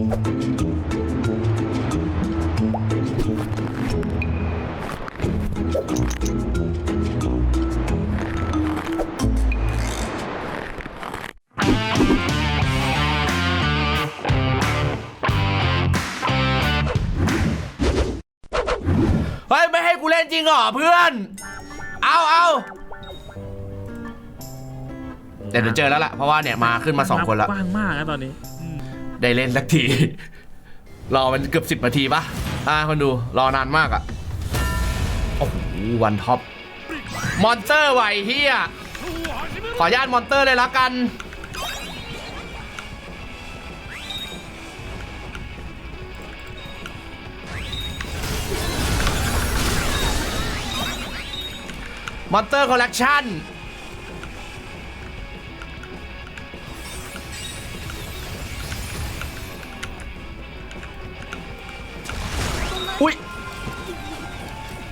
เฮ้ย ไม่ให้กูเล่นจริงเหรอเพื่อน เอาเอาเดี๋ยวเจอแล้วล่ะ เพราะว่าเนี่ยมาขึ้นมาสองคนแล้ว กว้างมากนะตอนนี้ ได้เล่นสักที รอมันเกือบสิบนาทีปะอ่าคนดูรอนานมากอะโอ้โหวันท็อป มอนสเตอร์ไหวเฮียขอญาตมอนสเตอร์เลยละกันมอนสเตอร์คอลเลกชัน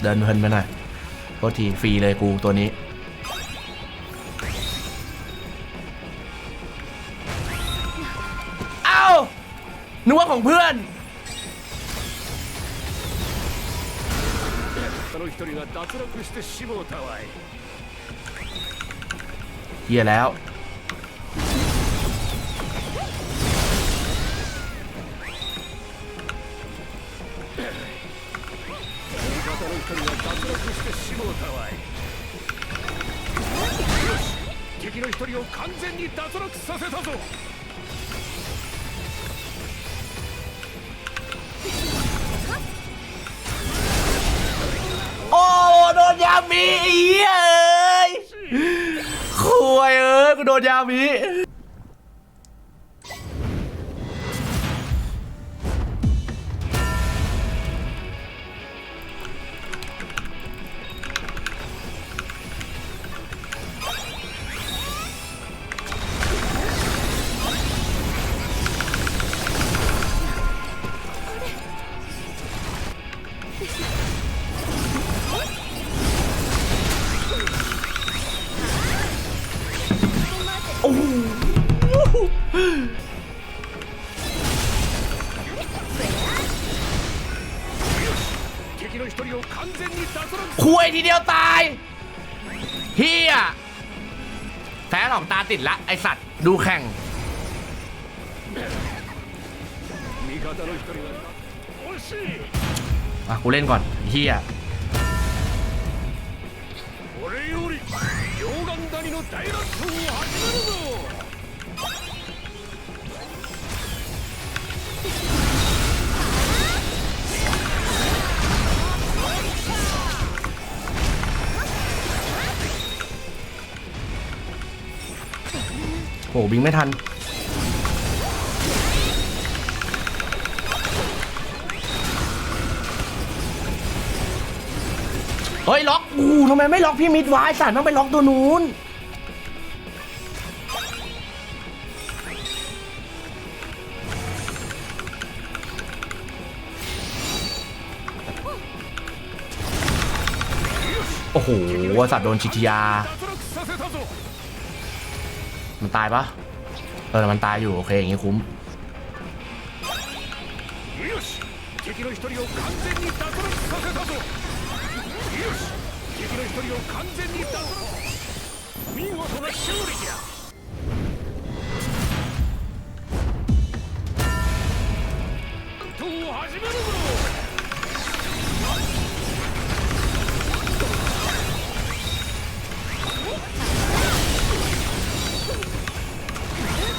เดินเพลินไปหน่อยโทษทีฟรีเลยกูตัวนี้เอ้านึกว่าของเพื่อนเฮียแล้ว 味方の一人が脱落してしもうたわいよし敵の一人を完全に脱落させたぞ โอ้ โดนยามีอีเอ้ยคุยเอ้ยกูโดนยามี เฮียแพ้หลอกตาติดละ ไอสัตว์ ดูแข่ง 味方の一人が惜しい อ่ะ กูเล่นก่อนเฮีย 俺より溶岩谷の大乱闘を始めるぞ โอ้บิงไม่ทัน เฮ้ย ล็อกอู้ทำไมไม่ล็อกพี่มิดไว้สัตว์ต้องไปล็อกตัวนู้นโอ้โหสัตว์โดนชิตยา มันตายปะเออ มันตายอยู่ โอเค อย่างงี้คุ้ม よし敵の一人を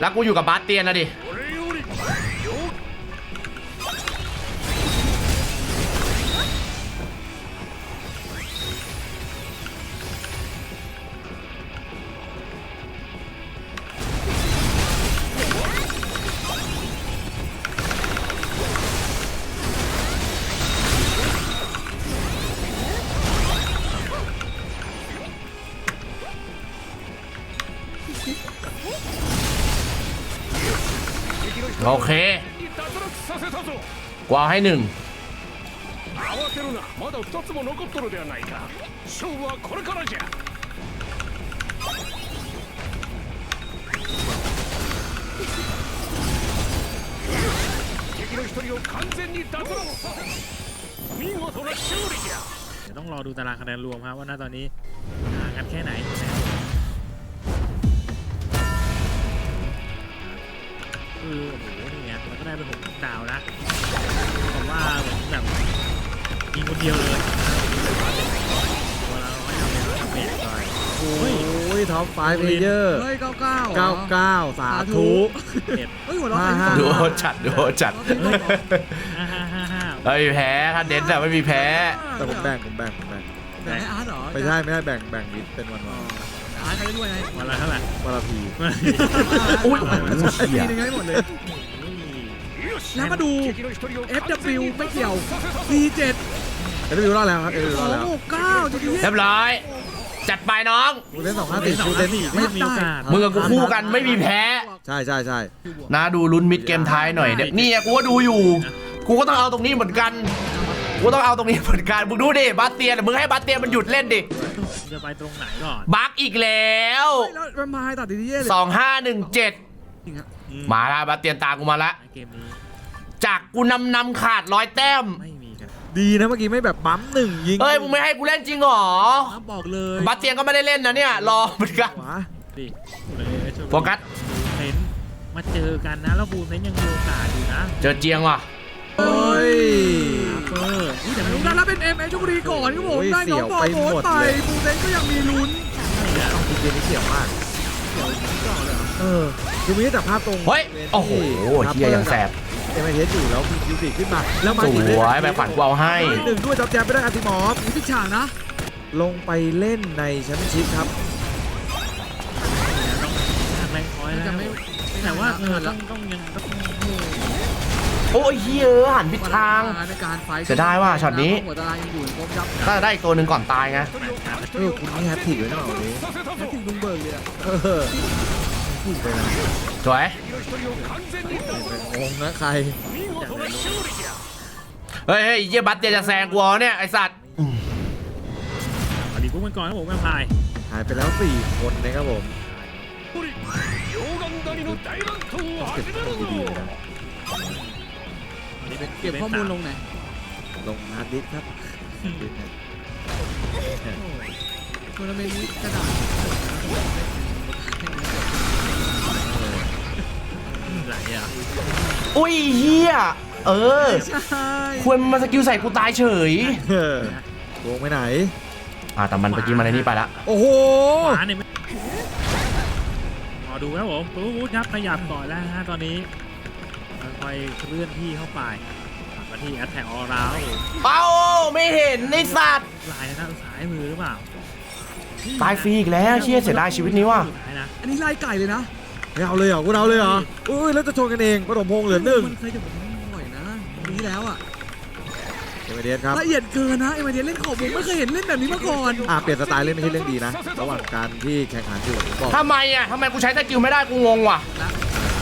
แล้วกูอยู่กับ บาสเตียนนะดิ โอเค กว่าให้หนึ่งต้องรอดูตารางคะแนนรวมครับว่าณตอนนี้ห่างกันแค่ไหนาวนะผมว่าเหมือนแบบมีคนเดียวเลยตัวละร้อยเอาไปเอาไปก่อนโอ้ยท็อปไฟเพลเยอร์เฮ้ยเก้าเก้าเก้าเก้าสาธุเจ็ดเฮ้ยหัวเราะห้าห้าดูโอจัดดูโอจัดห้าห้าห้าห้าไม่มีแพ้ถ้าเด่นแต่ไม่มีแพ้ แต่ผมแบ่งผมแบ่งผมแบ่งแบ่งให้อาร์ตเหรอไม่ใช่ไม่ใช่แบ่งแบ่งมิดเป็นวันวันอาร์ตใครได้ด้วยไงวันละเท่าไหร่วันละพีอุ้ยทีนึงให้หมดเลยよし แล้วมาดู FW ไม่เกี่ยว D7 เอ็วิวรอดแล้วครับเอ็นวิวรอดงแล้วหเก้าจะดีเรียบร้อย จัดไปน้อง กูเล่นสองห้าติดกูเล่นไม่มีโอกาสมึงกับกูคู่กันไม่มีแพ้ ใช่ใช่ใช่นะดูลุ้นมิดเกมท้ายหน่อยเนี่ยนี่กูก็ดูอยู่ กูก็ต้องเอาตรงนี้เหมือนกัน กูต้องเอาตรงนี้เหมือนกัน มึงดูดิบาเตียนมึงให้บาเตียนมันหยุดเล่นดิ จะไปตรงไหนก่อนบักอีกแล้วมาให้ตัดดีเย่เลย2517 มาแล้วบาเตียนตามกูมาละ ใจากกูนำนำขาดร้อยแต้ม ไม่มีกัน ดีนะเมื่อกี้ไม่แบบปั๊มหนึ่งยิงเฮ้ยมึงไม่ให้กูเล่นจริงเหรอครับบอกเลยบาสเตียนก็ไม่ได้เล่นนะเนี่ย รอเหมือนกันขวาดิโฟกัส เซนมาเจอกันนะ แล้วบูเซนยังมีโอกาสอยู่นะเจอเจียงว่ะ เฮ้ย เออนี่แต่ไม่ลุรู้งนะได้แล้วเป็น M อชุบุรีก่อนครับผมโอ้ยได้น้องเสี่ยวบอไปลโบหมนดไปเลย บูเซนก็ยังมีลุ้นทีเกมนี้เกี่ยวมาก เออคือมีแต่ภาพตรงเฮ้ย โอ้โหเฮียยังแสบ เอ็มเอสอยู่แล้วมีคิวสี่ขึ้นมา แล้วมาสวยแม่ขวัญกูเอาให้ หนึ่งด้วยจับแจมไปได้อาติมอฟ มีพิชากนะ ลงไปเล่นในแชมเปี้ยนชิพครับแไม่ต่ว่าเออต้องต้องยังโอ้ยเฮียหันผิดทางเสียได้ว่าช็อตนี้ หัวตถ้าได้อีกตัวหนึ่งก่อนตายไงคุณนี่แฮตติกเลยนะวันนี้แฮตติกลุงเบิร์กเลยอะ สวยงงนะใครเฮ้ยเฮ้ยเยี่ยบัตเจจะแซงกูเอาเนี่ยไอสัตว์มาดีตพวกมันก่อนครับผมแม่พายหายไปแล้วสี่คนนะครับผมเก็บข้อมูลดีนะลงไหนลงฮาร์ดดิสครับโทวรเมนต์นี้กระดาษ ไหลอะอุ้ยเฮียเออ ใช่ควรมาสกิลใส่กูตายเฉย เออวงไปไหน อ่าแต่มันเมื่อกี้มันในนี่ไปละโอ้โห ขวาเนี่ยไม่รอดูครับผมปุ๊บปุ๊บครับขยับก่อนแล้วฮะตอนนี้ค่อยๆเคลื่อนที่เข้าไปกลับมาที่แอตแทกออราวเอ้าไม่เห็นไอสัตว์ลายนะครับซ้ายมือหรือเปล่าตายฟรีอีกแล้วเชี่ยเสียดายชีวิตนี้ว่ะสุดท้ายนะอันนี้ไล่ไก่เลยนะ ไม่เอาเลยเหรอกูเอาเลยเหรออุ้ยแล้วจะชนกันเองประถมพงษ์เหลือหนึ่งมันเคยจะผมบ่อยนะนี้แล้วอะเอเมเดียสครับละเอียดเกินนะเอเมเดียสเล่นขอบวงไม่เคยเห็นเล่นแบบนี้มาก่อนอ่าเปลี่ยนสไตล์เล่นไม่ใช่เรื่องดีนะระหว่างการที่แข่งขันอยู่ผทำไมอะทำไมกูใช้สกิลไม่ได้กูงงว่ะนะ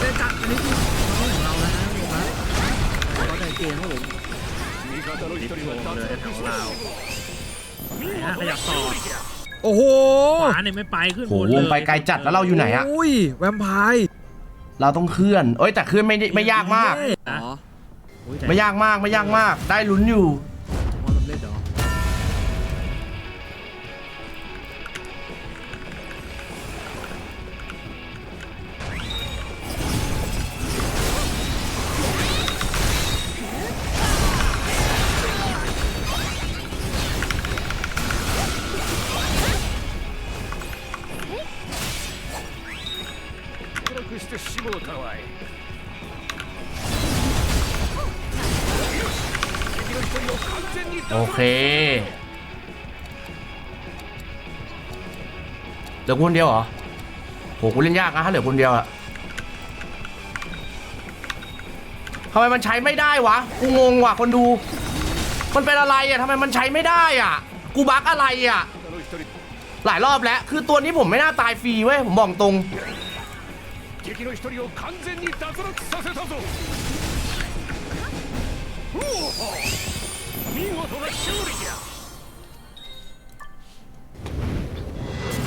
เล่นกัดอันนี้คือเขาของเราแล้วนะผมนะเขาในเกมครับผมติดโกงเลยของเราขยับต่อ โอ้โหขวาเนี่ยไม่ไปขึ้นโหบนเลวยงไปไกลจัดแล้วเราอยู่ไหนอะอุ้ยแวมไพร์เราต้องเคลื่อน เอ้ยแต่เคลื่อนไม่ได้ไม่ยากมาก อ๋ออุ๊แต่ไม่ยากมากไม่ยากมาก ได้ลุ้นอยู่ โอเค เหลือคนเดียวเหรอ โหกูเล่นยากนะถ้าเหลือคนเดียวอะทำไมมันใช้ไม่ได้วะ กูงงว่ะคนดู มันเป็นอะไรอะทำไมมันใช้ไม่ได้อะกูบั๊กอะไรอะหลายรอบแล้ว คือตัวนี้ผมไม่น่าตายฟรีเว้ย ผมบอกตรง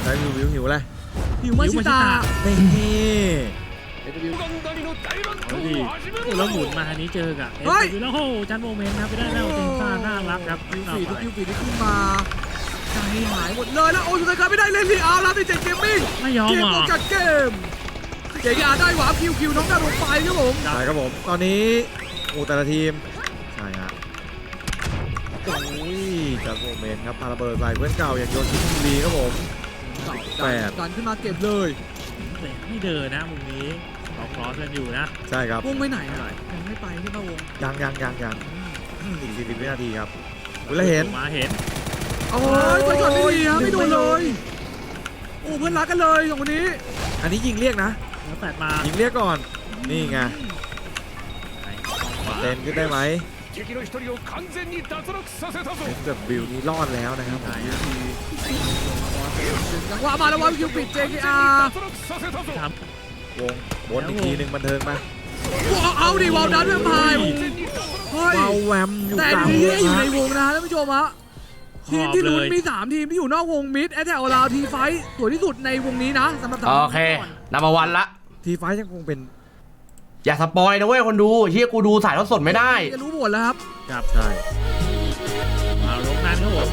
ไช้วิววิวหิวอะไรหิวมาชิตาเป็นเฮ่เอาดิแล้วหมุนมาอันนี้เจอกับเอ็ดวิลโฮจันโมเมนต์นะไปได้แล้วเต็งซ่าน่ารักครับยูงเอาไปยูงปีที่ขึ้นมาใจหายหมดเลยแล้วโอ้ยสุดท้ายไม่ได้เลยที่อาร์แล้วติเจเกมมิ่งไม่ยอมเกมโอกจากเกมเจยาได้หวาคิวคิวน้องได้ลงไปครับผมได้ครับผมตอนนี้โอ้แต่ละทีม จากโมเมนต์ครับพาระเบิดใส่เพื่อนเก่าอย่างโยชิคุรีครับผม แปด ดันขึ้นมาเก็บเลยแต่ไม่เดินนะมุมนี้ล็อกล้อกันอยู่นะใช่ครับวงไปไหนอะยังไม่ไปที่ป้าวงยังยังยังยังอีกสิบวินาทีครับอุ๊ยแล้วเห็น มาเห็น โอ้ยไปก่อนไม่ดีครับไม่โดนเลยโอ้เพื่อนรักกันเลยสองคนนี้อันนี้ยิงเรียกนะ แล้วแปดมายิงเรียกก่อน นี่ไงไหนขวาเต้นขึ้นได้ไหม 敵の一人を完全に脱落させたぞ เดบิวนี่รอดแล้วนะครับ ไหนอะ จังหวะมาแล้ววาคิวปิด 完全に JKR 脱落させたぞ ท วงบนอีกทีหนึ่งบันเทิงไหม ว้าวเอาดิวาวดันแวมไพร์ 完全に脱落 เฮ้ย เบาแวมอยู่ แต่ กลาง ที ว นี้ ง อยู่ใน ฮะ วงนะท่านผู้ชมฮะ ำ ทีมที่ลุ้นมี 3 ทีมที่อยู่นอกวงมิดแอตแทกลาวทีไฟสวยที่สุดในวงนี้นะสำหรับ โอเคนับวันละ ทีไฟท์ยังคงเป็น อย่าสปอยนะเว้ยคนดูเฮียกูดูสายทอดสดไม่ได้ จะรู้หมดแล้วครับ ครับใช่มาลงนั้นครับผม